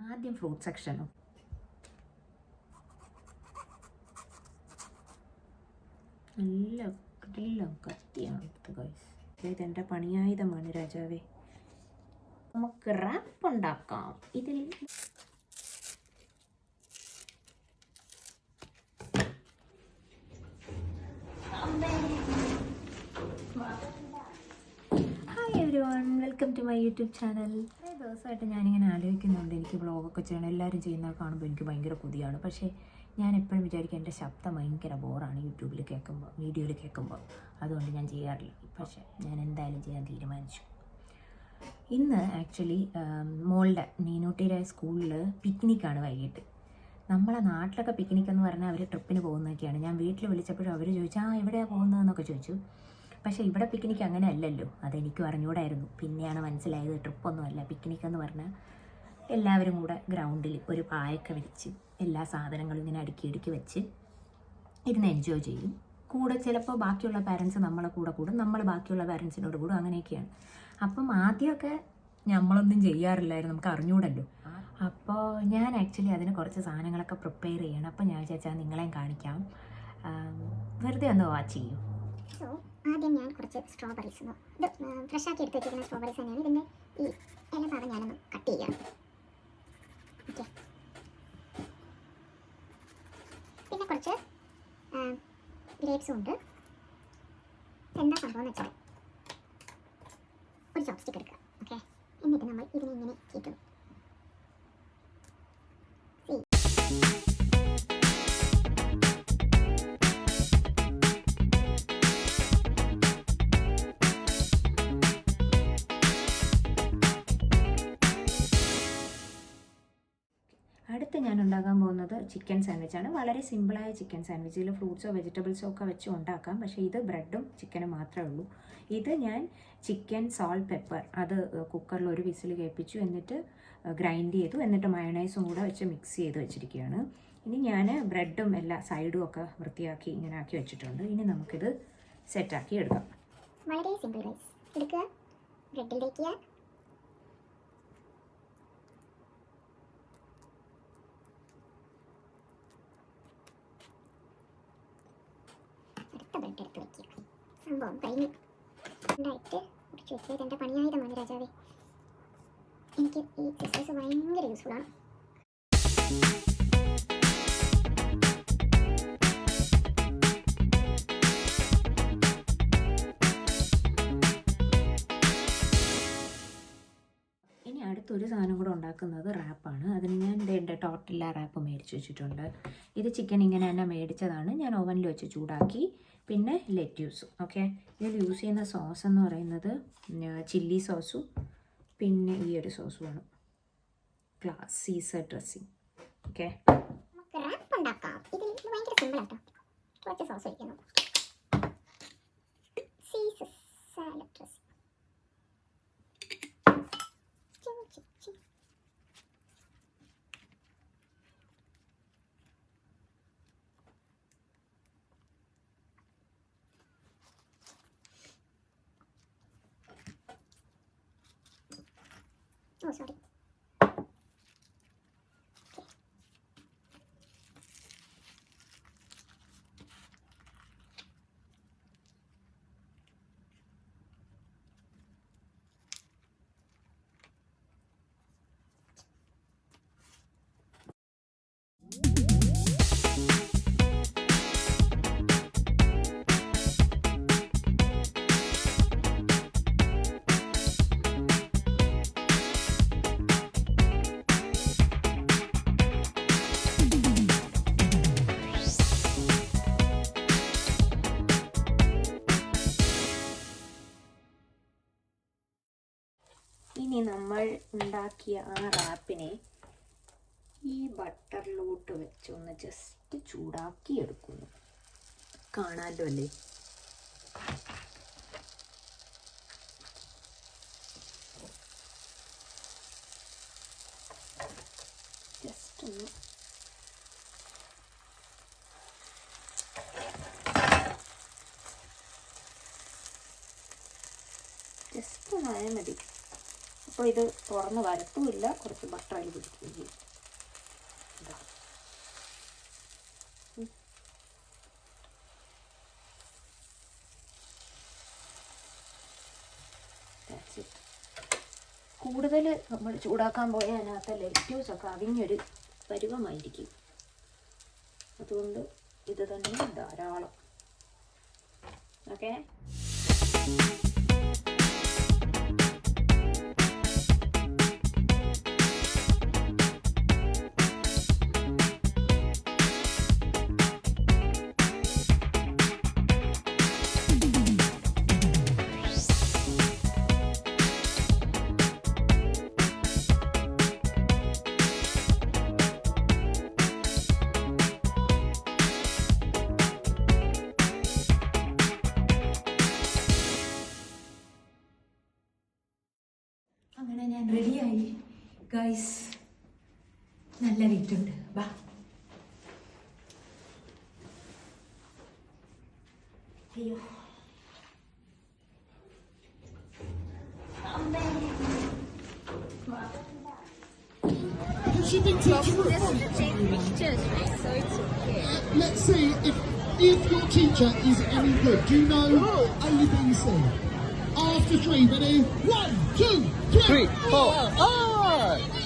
ആദ്യം ഫ്രൂട്ട് സെക്ഷനും നല്ല എല്ലാം കത്തിയാണ് എന്റെ ഗൈസ് ഇതെന്റെ പണിയായുധമാണ് രാജാവേ. നമുക്ക് റാപ്പ് ഉണ്ടാക്കാം. ഇതിൽ hi every welcome to my YouTube channel കുറേ ദിവസമായിട്ട് ഞാനിങ്ങനെ ആലോചിക്കുന്നുണ്ട്. എനിക്ക് വ്ളോഗൊക്കെ ചെയ്യണം. എല്ലാവരും ചെയ്യുന്നത് കാണുമ്പോൾ എനിക്ക് ഭയങ്കര കൊതിയാണ്. പക്ഷേ ഞാൻ എപ്പോഴും വിചാരിക്കും എന്റെ ശബ്ദം ഭയങ്കര ബോറാണ് യൂട്യൂബിൽ കേൾക്കുമ്പോൾ വീഡിയോയിൽ കേൾക്കുമ്പോൾ അതുകൊണ്ട് ഞാൻ ചെയ്യാറില്ല. പക്ഷേ ഞാൻ എന്തായാലും ചെയ്യാൻ തീരുമാനിച്ചു. ഇന്ന് ആക്ച്വലി മോളുടെ നീനൂട്ടിയുടെ സ്കൂളിൽ പിക്നിക്കാണ് വൈകിട്ട്. നമ്മളെ നാട്ടിലൊക്കെ പിക്നിക് എന്ന് പറഞ്ഞാൽ അവർ ട്രിപ്പിന് പോകുന്നതൊക്കെയാണ്. ഞാൻ വീട്ടിൽ വിളിച്ചപ്പോഴും അവർ ചോദിച്ചു ആ എവിടെയാണ് പോകുന്നതെന്നൊക്കെ ചോദിച്ചു. പക്ഷേ ഇവിടെ പിക്നിക്ക് അങ്ങനെ അല്ലല്ലോ അതെനിക്കും അറിഞ്ഞൂടായിരുന്നു. പിന്നെയാണ് മനസ്സിലായത് ട്രിപ്പൊന്നും അല്ല പിക്നിക് എന്ന് പറഞ്ഞാൽ എല്ലാവരും കൂടെ ഗ്രൗണ്ടിൽ ഒരു പായൊക്കെ വെച്ച് എല്ലാ സാധനങ്ങളും ഇങ്ങനെ അടുക്കി അടുക്കി വെച്ച് ഇരുന്ന് എൻജോയ് ചെയ്യും. കൂടെ ചിലപ്പോൾ ബാക്കിയുള്ള പാരൻസ് നമ്മളെ കൂടെ കൂടും. നമ്മൾ ബാക്കിയുള്ള പാരൻസിനോട് കൂടും. അങ്ങനെയൊക്കെയാണ്. അപ്പം ആദ്യമൊക്കെ നമ്മളൊന്നും ചെയ്യാറില്ലായിരുന്നു. നമുക്ക് അറിഞ്ഞൂടല്ലോ. അപ്പോൾ ഞാൻ ആക്ച്വലി അതിന് കുറച്ച് സാധനങ്ങളൊക്കെ പ്രിപ്പയർ ചെയ്യണം. അപ്പോൾ ഞാൻ വിചാരിച്ചാൽ നിങ്ങളെയും കാണിക്കാം. വെറുതെ ഒന്ന് വാച്ച് ചെയ്യൂ. ആദ്യം ഞാൻ കുറച്ച് സ്ട്രോബെറീസ് ഇത് ഫ്രഷ് ആക്കി എടുത്ത് വെച്ചിരിക്കുന്ന സ്ട്രോബെറീസ് തന്നെയാണ് ഇതിന്റെ ഈ ഇല ഭാഗം ഞാനൊന്ന് കട്ട് ചെയ്യാം ഓക്കെ പിന്നെ കുറച്ച് ഗ്രേപ്സും ഉണ്ട്. എന്താ സംഭവം എന്ന് വെച്ചാൽ ഒരു ചോപ്സ്റ്റിക്ക് എടുക്കുക. ഓക്കെ എന്നിട്ട് നമ്മൾ ഇതിനെ ഇങ്ങനെ കീറ്റും അടുത്ത് ഞാൻ ഉണ്ടാക്കാൻ പോകുന്നത് ചിക്കൻ സാൻഡ്വിച്ചാണ് വളരെ സിമ്പിളായ ചിക്കൻ സാൻഡ്വിച്ചിൽ ഫ്രൂട്ട്സോ വെജിറ്റബിൾസോ ഒക്കെ വെച്ച് ഉണ്ടാക്കാം. പക്ഷേ ഇത് ബ്രെഡും ചിക്കനും മാത്രമേ ഉള്ളൂ. ഇത് ഞാൻ ചിക്കൻ സോൾട്ട് പെപ്പർ അത് കുക്കറിൽ ഒരു വിസിൽ കേൾപ്പിച്ചു. എന്നിട്ട് ഗ്രൈൻഡ് ചെയ്തു. എന്നിട്ട് മയണൈസും കൂടെ വെച്ച് മിക്സ് ചെയ്ത് വെച്ചിരിക്കുകയാണ്. ഇനി ഞാൻ ബ്രെഡും എല്ലാ സൈഡും ഒക്കെ വൃത്തിയാക്കി ഇങ്ങനെ ആക്കി വെച്ചിട്ടുണ്ട്. ഇനി നമുക്കിത് സെറ്റാക്കി എടുക്കാം. വളരെ സിമ്പിൾ എടുക്കുക. ബ്രെഡിൽ വയ്ക്കുക എടുത്ത് വയ്ക്കുക സംഭവം. കഴിഞ്ഞു ഉണ്ടായിട്ട് കുറച്ച് വെച്ചത് എന്റെ പണിയായുധമാണ് രാജാവേ എനിക്ക് ഈ സിസ്റ്റേഴ്സ് ഭയങ്കര യൂസ്ഫുൾ ആണ്. ഇനി അടുത്തൊരു സാധനം കൂടെ ഉണ്ടാക്കുന്നത് റാപ്പാണ് അതിന് ഞാൻ എന്റെ ടോട്ടില്ല റാപ്പ് മേടിച്ച് വെച്ചിട്ടുണ്ട്. ഇത് ചിക്കൻ ഇങ്ങനെ തന്നെ മേടിച്ചതാണ്. ഞാൻ ഓവനിൽ വെച്ച് ചൂടാക്കി പിന്നെ ലെറ്റ്യൂസും ഓക്കെ ഇതിൽ യൂസ് ചെയ്യുന്ന സോസ് എന്ന് പറയുന്നത് ചില്ലി സോസും പിന്നെ ഈ ഒരു ആണ്. Class Caesar dressing okay wrap ഉണ്ടാക്കാം. ഇതിൽ ഇത് ഭയങ്കര സിമ്പിളാട്ടോ കുറച്ച് സോസ് ഒഴിക്കുന്നു そう。നമ്മൾ ഉണ്ടാക്കിയ ആ റാപ്പിനെ ഈ ബട്ടറിലോട്ട് വെച്ച് ഒന്ന് ജസ്റ്റ് ചൂടാക്കി എടുക്കുന്നു. കാണാമല്ലോ അല്ലേ? ജസ്റ്റ് ഒന്ന് ജസ്റ്റ് ഒന്ന് മതി. അപ്പോൾ ഇത് തുറന്ന് വരത്തുമില്ല. കുറച്ച് ബട്ടർ അതിൽ പിടിക്കുകയും ചെയ്യും. കൂടുതൽ നമ്മൾ ചൂടാക്കാൻ പോയാൽ അതിനകത്ത് ലെറ്റ്യൂസൊക്കെ അവിഞ്ഞൊരു പരുവമായിരിക്കും. അതുകൊണ്ട് ഇത് തന്നെ ധാരാളം. ഓക്കെ ഞാൻ റെഡിയായി ഗൈസ് നല്ല വെയിറ്റുണ്ട് ബാ അയ്യോ Has she been teaching for Let's see if if your teacher is any good. Do you know A, B, C? after three. Ready? One, two, three, three four. All right.